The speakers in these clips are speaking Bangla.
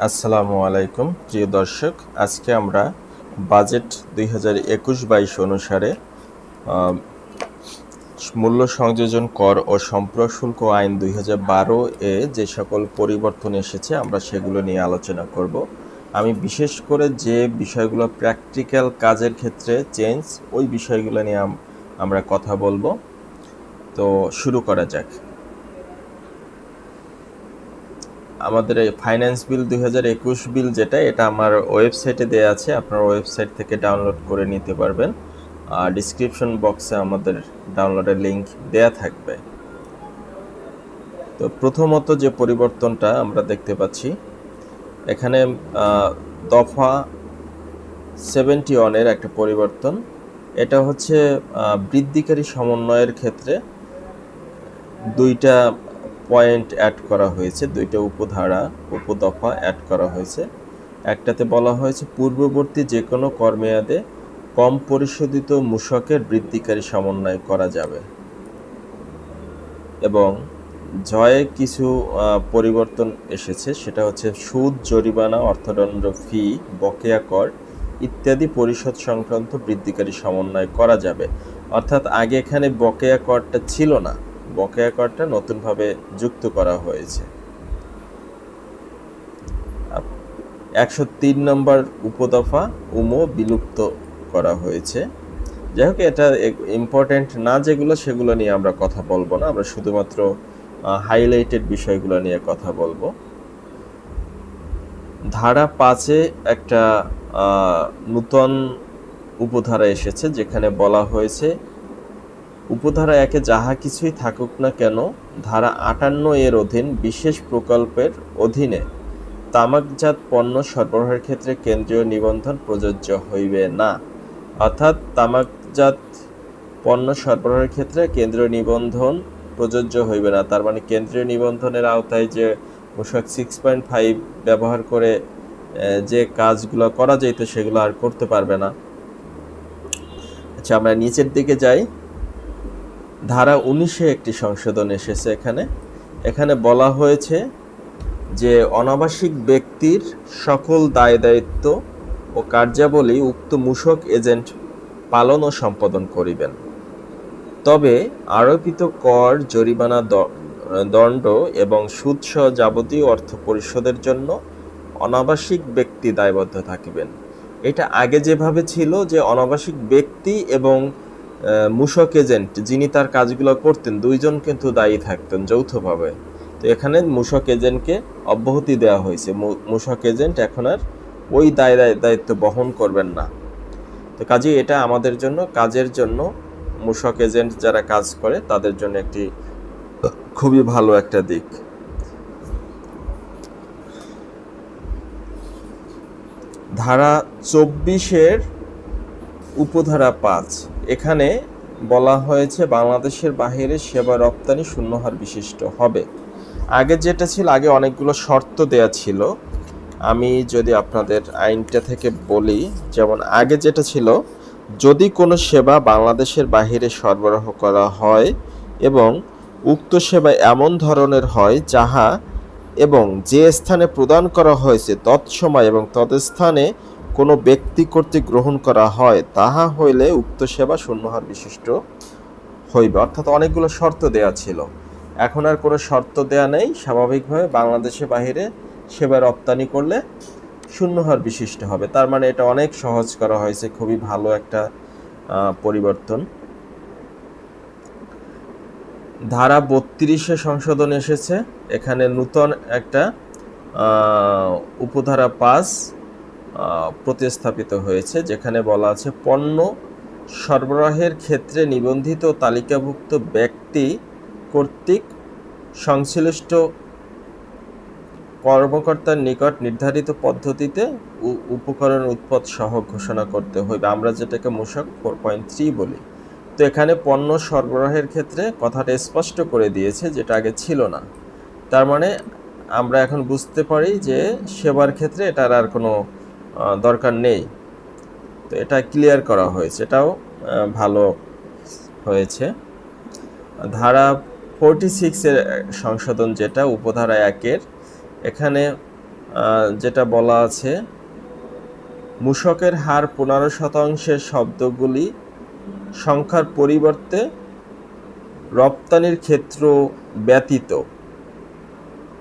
আসসালামু আলাইকুম, প্রিয় দর্শক। আজকে আমরা বাজেট দুই হাজার একুশ বাইশ অনুসারে মূল্য সংযোজন কর ও সম্প্রক শুল্ক আইন দুই হাজার বারো এ যে সকল পরিবর্তন এসেছে, আমরা সেগুলো নিয়ে আলোচনা করব। আমি বিশেষ করে যে বিষয়গুলো প্র্যাকটিক্যাল কাজের ক্ষেত্রে চেঞ্জ, ওই বিষয়গুলো নিয়ে আমরা কথা বলব। তো শুরু করা যাক। আমাদের ফাইন্যান্স বিল দুই হাজার একুশ বিল যেটা, এটা আমার ওয়েবসাইটে দেওয়া আছে, আপনার ওয়েবসাইট থেকে ডাউনলোড করে নিতে পারবেন। আর ডিসক্রিপশন বক্সে আমাদের ডাউনলোডের লিঙ্ক দেয়া থাকবে। তো প্রথমত যে পরিবর্তনটা আমরা দেখতে পাচ্ছি, এখানে দফা সেভেন্টি ওয়ানের একটা পরিবর্তন। এটা হচ্ছে বৃদ্ধিকারী সমন্বয়ের ক্ষেত্রে দুইটা পয়েন্ট অ্যাড করা হয়েছে, দুইটা উপধারা, উপদফা অ্যাড করা হয়েছে। একটাতে বলা হয়েছে, পূর্ববর্তী যে কোনো কর্মেয়াদে কম পরিশোধিত মূসকের বৃদ্ধিকারী সমন্বয় করা যাবে। এবং জয়ে কিছু পরিবর্তন এসেছে, সেটা হচ্ছে সুদ, জরিমানা, অর্থদণ্ড, ফি, বকেয়া কর ইত্যাদি পরিশোধ সংক্রান্ত বৃদ্ধিকারী সমন্বয় করা যাবে। অর্থাৎ আগে এখানে বকেয়া করটা ছিল না বকেয়া করটা নতুনভাবে যুক্ত করা হয়েছে। একশো তিন নম্বর উপদফা উমো বিলুপ্ত করা হয়েছে। যাই হোক, এটা ইম্পর্টেন্ট না যেগুলো, সেগুলো নিয়ে আমরা কথা বলব না। আমরা শুধুমাত্র হাইলাইটেড বিষয়গুলো নিয়ে কথা বলব। ধারা পাঁচে একটা নূতন উপধারা এসেছে, যেখানে বলা হয়েছে উপধারা একে যাহা কিছুই থাকুক না কেন, ধারা আটান্ন এর অধীন বিশেষ প্রকল্পের অধীনে তামাকজাত পণ্য সরবরাহের ক্ষেত্রে কেন্দ্রীয় নিবন্ধন প্রযোজ্য হইবে না। অর্থাৎ তামাকজাত পণ্য সরবরাহের ক্ষেত্রে কেন্দ্রীয় নিবন্ধন প্রযোজ্য হইবে না। তার মানে কেন্দ্রীয় নিবন্ধনের আওতায় যে পোশাক সিক্স পয়েন্ট ফাইভ ব্যবহার করে যে কাজগুলো করা যেত সেগুলো আর করতে পারবে না। আচ্ছা আমরা নিচের দিকে যাই। ধারা উনিশে একটি সংশোধন এসেছে এখানে। এখানে বলা হয়েছে যে অনাবাসিক ব্যক্তির সকল দায় দায়িত্ব ও কার্যাবলী উক্ত মূসক এজেন্ট পালন ও সম্পাদন করিবেন। তবে আরোপিত কর, জরিমানা দণ্ড এবং সুদসহ যাবতীয় অর্থ পরিশোধের জন্য অনাবাসিক ব্যক্তি দায়বদ্ধ থাকিবেন। এটা আগে যেভাবে ছিল যে অনাবাসিক ব্যক্তি এবং মূসক এজেন্ট যিনি তার কাজগুলো করতেন, দুইজন কিন্তু দায়ী থাকতেন যৌথভাবে। তো এখানে মূসক এজেন্টকে অব্যাহতি দেওয়া হয়েছে। মূ- মূসক এজেন্ট এখন আর ওই দায়, দায়- দায়িত্ব বহন করবেন না। তো কাজে, এটা আমাদের জন্য, কাজের জন্য মূসক এজেন্ট যারা কাজ করে, তাদের জন্য একটি খুবই ভালো একটা দিক। ধারা চব্বিশের উপধারা পাঁচ। এখানে বলা হয়েছে বাংলাদেশের বাইরে সেবা রপ্তানি শূন্যহার বিশিষ্ট হবে। আগে যেটা ছিল, আগে অনেকগুলো শর্ত দেয়া ছিল। আমি যদি আপনাদের আইনটা থেকে বলি, যেমন আগে যেটা ছিল, যদি কোনো সেবা বাংলাদেশের বাইরে সরবরাহ করা হয় এবং উক্ত সেবা এমন ধরনের হয় যাহা এবং যে স্থানে প্রদান করা হয়েছে তৎসময় এবং তৎস্থানে কোনো ব্যক্তি কর্তৃক গ্রহণ করা হয় তাহা হইলে উক্ত সেবা শূন্যহার বিশিষ্ট হইবে। অর্থাৎ অনেকগুলো শর্ত দেয়া ছিল। এখন আর কোনো শর্ত দেয়া নেই। স্বাভাবিকভাবে বাংলাদেশে বাহিরে সেবা রপ্তানি করলে শূন্যহার বিশিষ্ট হবে। তার মানে এটা অনেক সহজ করা হয়েছে। খুবই ভালো একটা পরিবর্তন। ধারা বত্রিশে সংশোধন এসেছে। এখানে নূতন একটা উপধারা আহ, প্রতিস্থাপিত হয়েছে, যেখানে বলা আছে, পণ্য সরবরাহের ক্ষেত্রে নিবন্ধিত তালিকাভুক্ত ব্যক্তি কর্তৃক সংশ্লিষ্ট কর্মকর্তার নিকট নির্ধারিত পদ্ধতিতে উপকরণ উৎপাদ সহ ঘোষণা করতে হইবে। আমরা যেটাকে মূসক ফোর পয়েন্ট থ্রি বলি। তো এখানে পণ্য সরবরাহের ক্ষেত্রে কথাটা স্পষ্ট করে দিয়েছে, যেটা আগে ছিল না। তার মানে আমরা এখন বুঝতে পারি যে সেবার ক্ষেত্রে এটার আর কোনো দরকার নেই। তো এটা ক্লিয়ার করা হয়েছে, এটাও ভালো হয়েছে। ধারা ফোরটি সিক্সের সংশোধন যেটা, উপধারা একের এখানে যেটা বলা আছে মূসকের হার পনেরো শতাংশের শব্দগুলি সংখ্যার পরিবর্তে রপ্তানির ক্ষেত্র ব্যতীত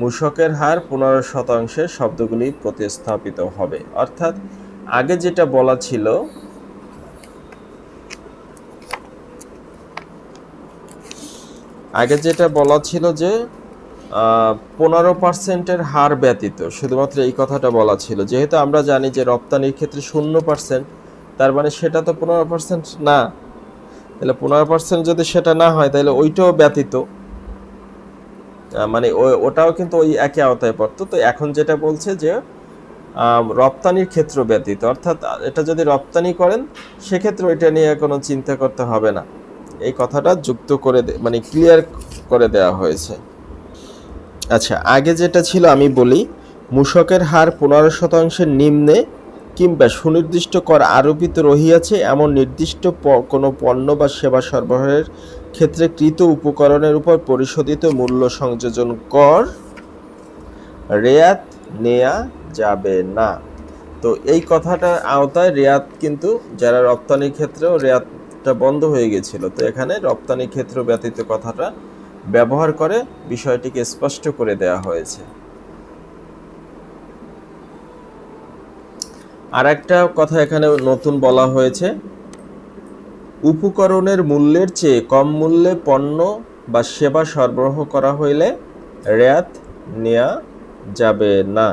মূসকের হার পনেরো শতাংশের শব্দগুলি প্রতিস্থাপিত হবে। অর্থাৎ আগে যেটা বলা ছিল, আগে যেটা বলা ছিল যে পনেরো পার্সেন্টের হার ব্যতীত, শুধুমাত্র এই কথাটা বলা ছিল। যেহেতু আমরা জানি যে রপ্তানির ক্ষেত্রে শূন্য পার্সেন্ট, তার মানে সেটা তো পনেরো পার্সেন্ট না। তাহলে পনেরো পার্সেন্ট যদি সেটা না হয়, তাহলে ওইটাও ব্যতীত। মানে ওটাও কিন্তু ওই একই আওতায় পড়তো। তো এখন যেটা বলছে যে রপ্তানির ক্ষেত্র ব্যতীত, অর্থাৎ এটা যদি রপ্তানি করেন, সেক্ষেত্রে ওইটা নিয়ে কোনো চিন্তা করতে হবে না। এই কথাটা যুক্ত করে মানে ক্লিয়ার করে দেওয়া হয়েছে। আচ্ছা আগে যেটা ছিল আমি বলি মূসকের হার পনেরো শতাংশের নিম্নে কিংবা সুনির্দিষ্ট কর আরোপিত রহিয়াছে এমন নির্দিষ্ট কোনো পণ্য বা সেবা সরবরাহের ক্ষেত্রে কৃত উপকরণের উপর পরিশোধিত মূল্য সংযোজন কর। রেয়াত নেয়া যাবে না। তো এই কথাটার আওতায় রেয়াত কিন্তু যারা রপ্তানির ক্ষেত্রেও রেয়াতটা বন্ধ হয়ে গেছিল, তো এখানে রপ্তানি ক্ষেত্র ব্যতীত কথাটা ব্যবহার করে বিষয়টিকে স্পষ্ট করে দেওয়া হয়েছে। আর একটা কথা এখানে নতুন বলা হয়েছে উপকরণের মূল্যের চেয়ে কম মূল্যে পণ্য বা সেবা সরবরাহ করা হইলে রেয়াত নেওয়া যাবে না।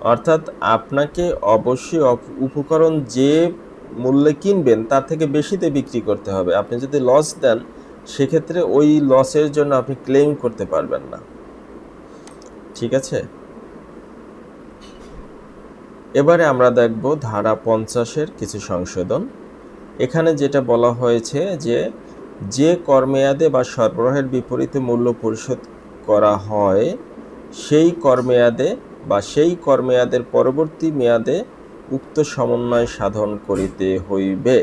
অর্থাৎ আপনাকে অবশ্যই উপকরণ যে মূল্যে কিনবেন তার থেকে বেশিতে বিক্রি করতে হবে। আপনি যদি লস দেন, সেক্ষেত্রে ওই লসের জন্য আপনি ক্লেম করতে পারবেন না। ঠিক আছে? এবারে আমরা দেখব ধারা পঞ্চাশের কিছু সংশোধন। এখানে যেটা বলা হয়েছে যে যে কর্মেয়াদে বা সরবরাহের বিপরীতে মূল্য পরিশোধ করা হয়, সেই কর্মেয়াদে বা সেই কর্মেয়াদের পরবর্তী মেয়াদে উক্ত সমন্বয় সাধন করিতে হইবে।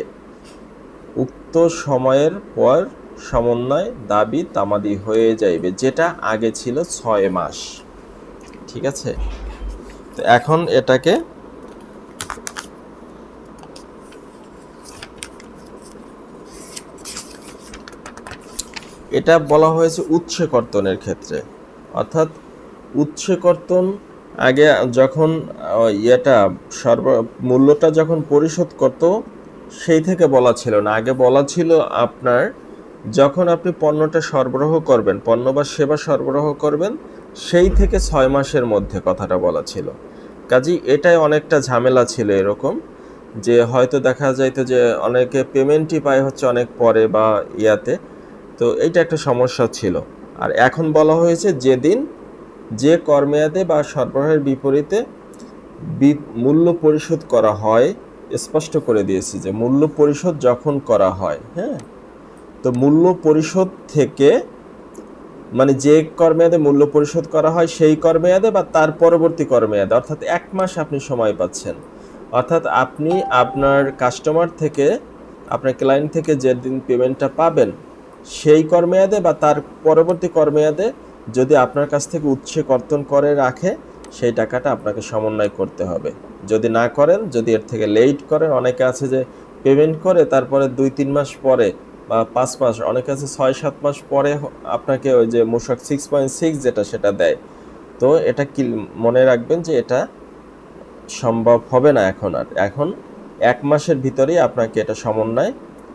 উক্ত সময়ের পর সমন্বয় দাবি তামাদি হয়ে যাইবে, যেটা আগে ছিল ছয় মাস। ঠিক আছে? তো এখন এটাকে এটা বলা হয়েছে উৎসে কর্তনের ক্ষেত্রে। অর্থাৎ উৎসে কর্তন আগে যখন ইয়েটা সর্ব, মূল্যটা যখন পরিশোধ করত, সেই থেকে বলা ছিল না। আগে বলা ছিল আপনার, যখন আপনি পণ্যটা সরবরাহ করবেন, পণ্য বা সেবা সরবরাহ করবেন, সেই থেকে ছয় মাসের মধ্যে কথাটা বলা ছিল। কাজী এটাই অনেকটা ঝামেলা ছিল এরকম, যে হয়তো দেখা যাইতো যে অনেকে পেমেন্টই পায় হচ্ছে অনেক পরে বা ইয়াতে। তো এইটা একটা সমস্যা ছিল। আর এখন বলা হয়েছে যেদিন যে কর্মেয়াদে বা সরবরাহের বিপরীতে মূল্য পরিশোধ করা হয়, স্পষ্ট করে দিয়েছি যে মূল্য পরিশোধ যখন করা হয় হ্যাঁ? তো মূল্য পরিশোধ থেকে মানে যে কর্মেয়াদে মূল্য পরিশোধ করা হয়, সেই কর্মেয়াদে বা তার পরবর্তী কর্মেয়াদে, অর্থাৎ এক মাস আপনি সময় পাচ্ছেন। অর্থাৎ আপনি আপনার কাস্টমার থেকে, আপনার ক্লায়েন্ট থেকে যেদিন পেমেন্টটা পাবেন সেই কর্মেয়াদে বা তার পরবর্তী কর্মেয়াদে যদি আপনার কাছ থেকে উৎসে কর্তন করে রাখে, সেই টাকাটা আপনাকে সমন্বয় করতে হবে। যদি না করেন, যদি এর থেকে লেট করেন, অনেকে আছে যে পেমেন্ট করে, তারপরে দুই তিন মাস পরে বা পাঁচ মাস, অনেকে আছে ছয় সাত মাস পরে আপনাকে ওই যে মূসক সিক্স পয়েন্ট সিক্স যেটা সেটা দেয়। তো এটা কি মনে রাখবেন যে এটা সম্ভব হবে না এখন আর? এখন এক মাসের ভিতরেই আপনাকে এটা সমন্বয়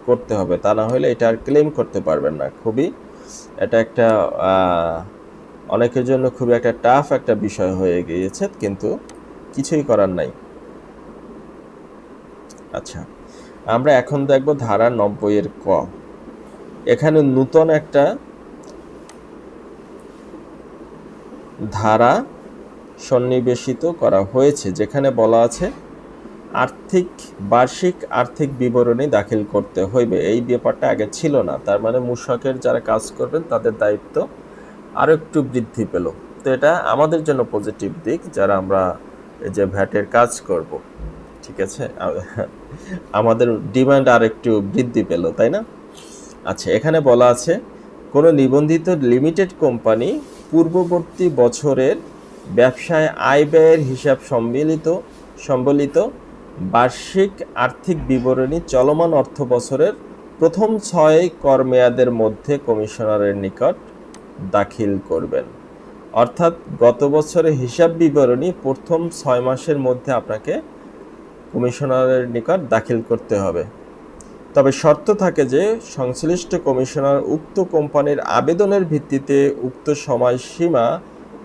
করতে হবে, তা না হলে এটা আর ক্লেম করতে পারবেন না। খুবই এটা একটা অনেকের জন্য খুবই একটা টাফ একটা বিষয় হয়ে গিয়েছে, কিন্তু কিছুই করার নাই। আচ্ছা আমরা এখন দেখব ধারা নব্বই এর ক। এখানে নূতন একটা ধারা সন্নিবেশিত করা হয়েছে, যেখানে বলা আছে আর্থিক, বার্ষিক আর্থিক বিবরণী দাখিল করতে হইবে। এই ব্যাপারটা আগে ছিল না। তার মানে মূসকের যারা কাজ করবেন, তাদের দায়িত্ব আরও একটু বৃদ্ধি পেল। তো এটা আমাদের জন্য পজিটিভ দিক, যারা আমরা যে ভ্যাটের কাজ করব। ঠিক আছে? আমাদের ডিমান্ড আর একটু বৃদ্ধি পেল, তাই না? আচ্ছা এখানে বলা আছে, কোনো নিবন্ধিত লিমিটেড কোম্পানি পূর্ববর্তী বছরের ব্যবসায় আয় ব্যয়ের হিসাব সম্মিলিত, সম্বলিত বার্ষিক আর্থিক বিবরণী চলমান অর্থ বছরের প্রথম ছয় কর মেয়াদের মধ্যে কমিশনারের নিকট দাখিল করবেন। অর্থাৎ গত বছরের হিসাব বিবরণী প্রথম ছয় মাসের মধ্যে আপনাকে কমিশনারের নিকট দাখিল করতে হবে। তবে শর্ত থাকে যে, সংশ্লিষ্ট কমিশনার উক্ত কোম্পানির আবেদনের ভিত্তিতে উক্ত সময়সীমা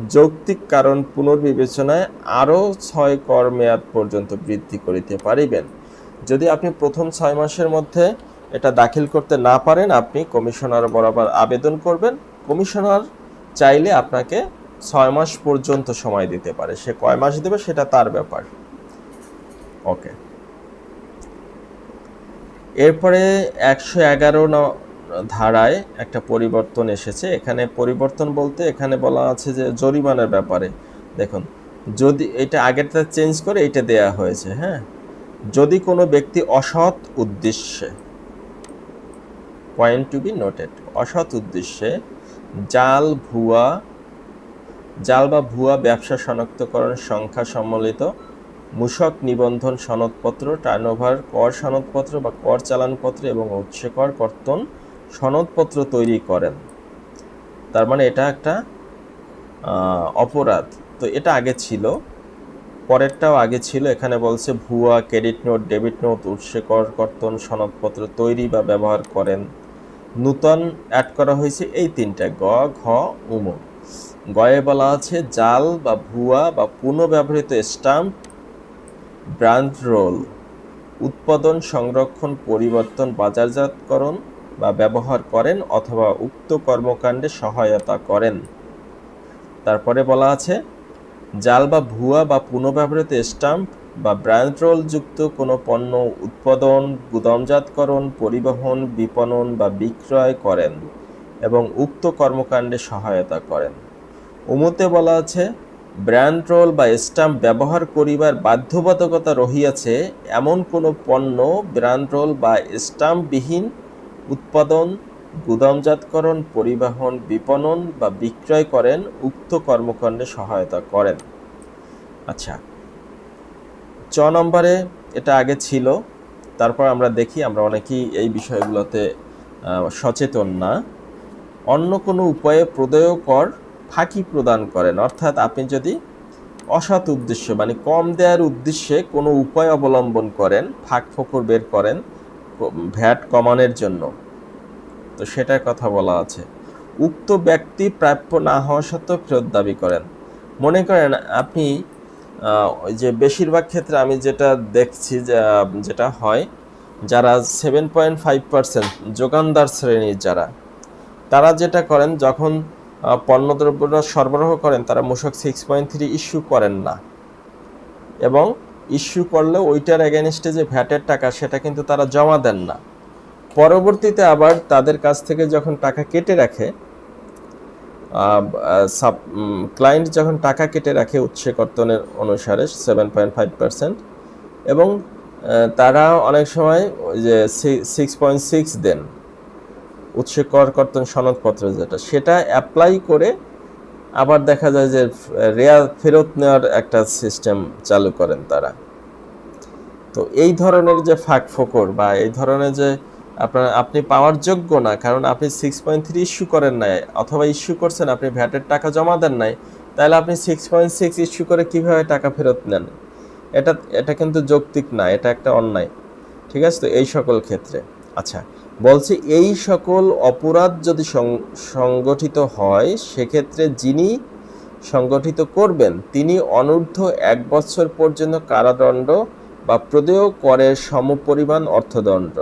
যৌক্তিক কারণ পুনর্বিবেচনায় আরও ছয় কর মেয়াদ পর্যন্ত বৃদ্ধি করিতে পারিবেন। যদি আপনি প্রথম ছয় মাসের মধ্যে এটা দাখিল করতে না পারেন, আপনি কমিশনার বরাবর আবেদন করবেন। কমিশনার চাইলে আপনাকে ছয় মাস পর্যন্ত সময় দিতে পারে। সে কয় মাস দেবে সেটা তার ব্যাপার। ওকে। এরপরে একশো এগারো ধারায় একটা পরিবর্তন এসেছে। এখানে পরিবর্তন বলতে এখানে বলা আছে যে জরিমানার ব্যাপারে। দেখুন, যদি এটা আগেরটা চেঞ্জ করে এটা দেয়া হয়েছে হ্যাঁ? যদি কোনো ব্যক্তি অসৎ উদ্দেশ্যে পয়েন্ট টু বি নোটেড অসৎ উদ্দেশ্যে জাল, ভুয়া, জাল বা ভুয়া ব্যবসা শনাক্তকরণ সংখ্যা সম্বলিত মূসক নিবন্ধন সনদপত্র টার্নওভার কর সনদপত্র বা কর চালানপত্র এবং উৎসে কর কর্তন সনদপত্র তৈরি করেন। তার মানে এটা একটা অপরাধ। তো এটা আগে ছিল, পরেরটাও আগে ছিল। এখানে বলছে, ভুয়া, ক্রেডিট নোট, ডেবিট নোট উৎসে কর কর্তন, সনদপত্র তৈরি বা ব্যবহার করেন। নূতন অ্যাড করা হয়েছে এই তিনটা, গ, ঘ, উম। গয়ে বলা আছে, জাল বা ভুয়া বা পুনঃব্যবহৃত স্টাম্প ব্র্যান্ড রোল, উৎপাদন, সংরক্ষণ, পরিবর্তন, বাজারজাতকরণ বা ব্যবহার করেন অথবা উক্ত কর্মকাণ্ডে সহায়তা করেন। তারপরে বলা আছে, জাল বা ভুয়া বা পুনঃব্যবহৃত স্টাম্প বা ব্র্যান্ড রোল যুক্ত কোনো পণ্য উৎপাদন, গুদামজাতকরণ, পরিবহন, বিপণন বা বিক্রয় করেন এবং উক্ত কর্মকাণ্ডে সহায়তা করেন। উমতে বলা আছে, ব্র্যান্ড রোল বা স্টাম্প ব্যবহার করিবার বাধ্যবাধকতা রহিয়াছে এমন কোনো পণ্য, ব্র্যান্ড রোল বা স্টাম্পবিহীন উৎপাদন, গুদামজাতকরণ, পরিবহন, বিপণন বা বিক্রয় করেন, উক্ত কর্মকাণ্ডে সহায়তা করেন। আচ্ছা চ নম্বরে এটা আগে ছিল, তারপর আমরা দেখি, আমরা অনেকেই এই বিষয়গুলোতে সচেতন না। অন্য কোনো উপায়ে প্রদেয় কর ফাঁকি প্রদান করেন, অর্থাৎ আপনি যদি অসৎ উদ্দেশ্য মানে কম দেওয়ার উদ্দেশ্যে কোনো উপায় অবলম্বন করেন, ফাঁক ফোকর বের করেন ভ্যাট কমানোর জন্য। তো সেটার কথা বলা আছে। উক্ত ব্যক্তি প্রাপ্য না হওয়া সত্ত্বেও ফেরত দাবি করেন। মনে করেন আপনি ওই যে বেশিরভাগ ক্ষেত্রে আমি যেটা দেখছি যেটা হয় যারা সেভেন পয়েন্ট ফাইভ পার্সেন্ট যোগানদার শ্রেণির যারা তারা যেটা করেন যখন আহ, পণ্যদ্রব্যটা সরবরাহ করেন তারা মূসক সিক্স পয়েন্ট থ্রি ইস্যু করেন না। এবং ইস্যু করলে ওইটার এগেনস্টে যে ভ্যাটের টাকা, সেটা কিন্তু তারা জমা দেন না। পরবর্তীতে আবার তাদের কাছ থেকে যখন টাকা কেটে রাখে ক্লায়েন্ট যখন টাকা কেটে রাখে উচ্ছে কর্তনের অনুসারে সেভেন পয়েন্ট ফাইভ পার্সেন্ট এবং তারা অনেক সময় যে সিক্স পয়েন্ট সিক্স দেন উৎসে কর কর্তন সনদপত্র যেটা, সেটা অ্যাপ্লাই করে আবার দেখা যায় যে রেয়ার ফেরত নেওয়ার একটা সিস্টেম চালু করেন তারা। তো এই ধরনের যে ফাঁক ফোকর বা এই ধরনের যে আপনার, আপনি পাওয়ার যোগ্য না, কারণ আপনি সিক্স পয়েন্ট থ্রি ইস্যু করেন নাই, অথবা ইস্যু করছেন, আপনি ভ্যাটের টাকা জমা দেন নাই, তাহলে আপনি সিক্স পয়েন্ট সিক্স ইস্যু করে কীভাবে টাকা ফেরত নেন? এটা এটা কিন্তু যৌক্তিক না, এটা একটা অন্যায়। ঠিক আছে? তো এই সকল ক্ষেত্রে। আচ্ছা বলছি, এই সকল অপরাধ যদি সংগঠিত হয়, সেক্ষেত্রে যিনি সংগঠিত করবেন, তিনি অনূর্ধ্ব এক বছর পর্যন্ত কারাদণ্ড বা প্রদেয় করের সমপরিমাণ অর্থদণ্ড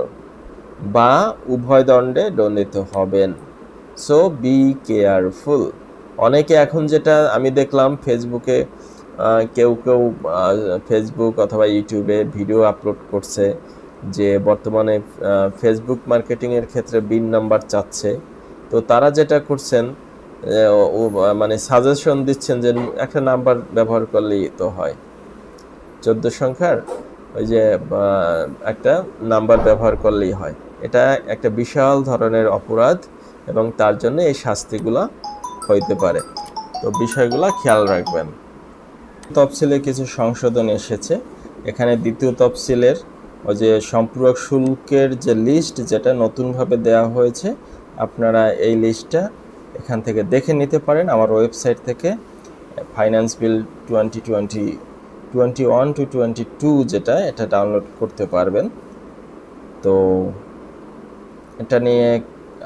বা উভয় দণ্ডে দণ্ডিত হবেন। সো বি কেয়ারফুল অনেকে এখন যেটা আমি দেখলাম ফেসবুকে কেউ কেউ ফেসবুক অথবা ইউটিউবে ভিডিও আপলোড করছে। যে বর্তমানে ফেসবুক মার্কেটিংয়ের ক্ষেত্রে বিন নাম্বার চাচ্ছে। তো তারা যেটা করছেন ও মানে সাজেশন দিচ্ছেন যে একটা নাম্বার ব্যবহার করলেই তো হয়। চোদ্দ সংখ্যার ওই যে একটা নাম্বার ব্যবহার করলেই হয়। এটা একটা বিশাল ধরনের অপরাধ এবং তার জন্য এই শাস্তিগুলো হইতে পারে। তো বিষয়গুলো খেয়াল রাখবেন। তফসিলে কিছু সংশোধন এসেছে। এখানে দ্বিতীয় তফসিলের ওই যে সম্পূরক শুল্কের যে লিস্ট যেটা নতুনভাবে দেওয়া হয়েছে, আপনারা এই লিস্টটা এখান থেকে দেখে নিতে পারেন আমার ওয়েবসাইট থেকে। Finance bill twenty twenty twenty one two twenty two যেটা, এটা ডাউনলোড করতে পারবেন। তো এটা নিয়ে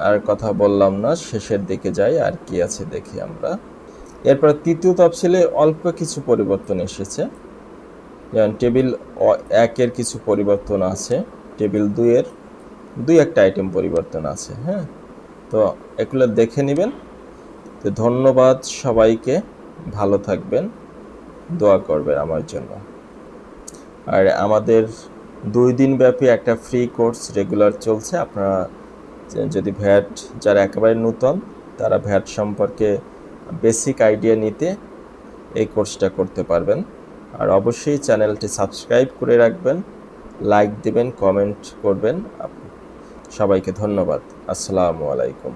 আর কথা বললাম না, শেষের দিকে যাই আর কি আছে দেখি আমরা। এরপর তৃতীয় তফসিলে অল্প কিছু পরিবর্তন এসেছে। যেমন টেবিল একের কিছু পরিবর্তন আছে, টেবিল দুইয়ের, দুই একটা আইটেম পরিবর্তন আছে হ্যাঁ? তো এগুলো দেখে নেবেন। তো ধন্যবাদ সবাইকে, ভালো থাকবেন, দোয়া করবেন আমার জন্য। আর আমাদের দুই দিন ব্যাপী একটা ফ্রি কোর্স রেগুলার চলছে। আপনারা যদি ভ্যাট যারা একেবারে নূতন, তারা ভ্যাট সম্পর্কে বেসিক আইডিয়া নিতে এই কোর্সটা করতে পারবেন। আর অবশ্যই চ্যানেলটি সাবস্ক্রাইব করে রাখবেন লাইক দিবেন কমেন্ট করবেন। সবাইকে ধন্যবাদ। আসসালামু আলাইকুম।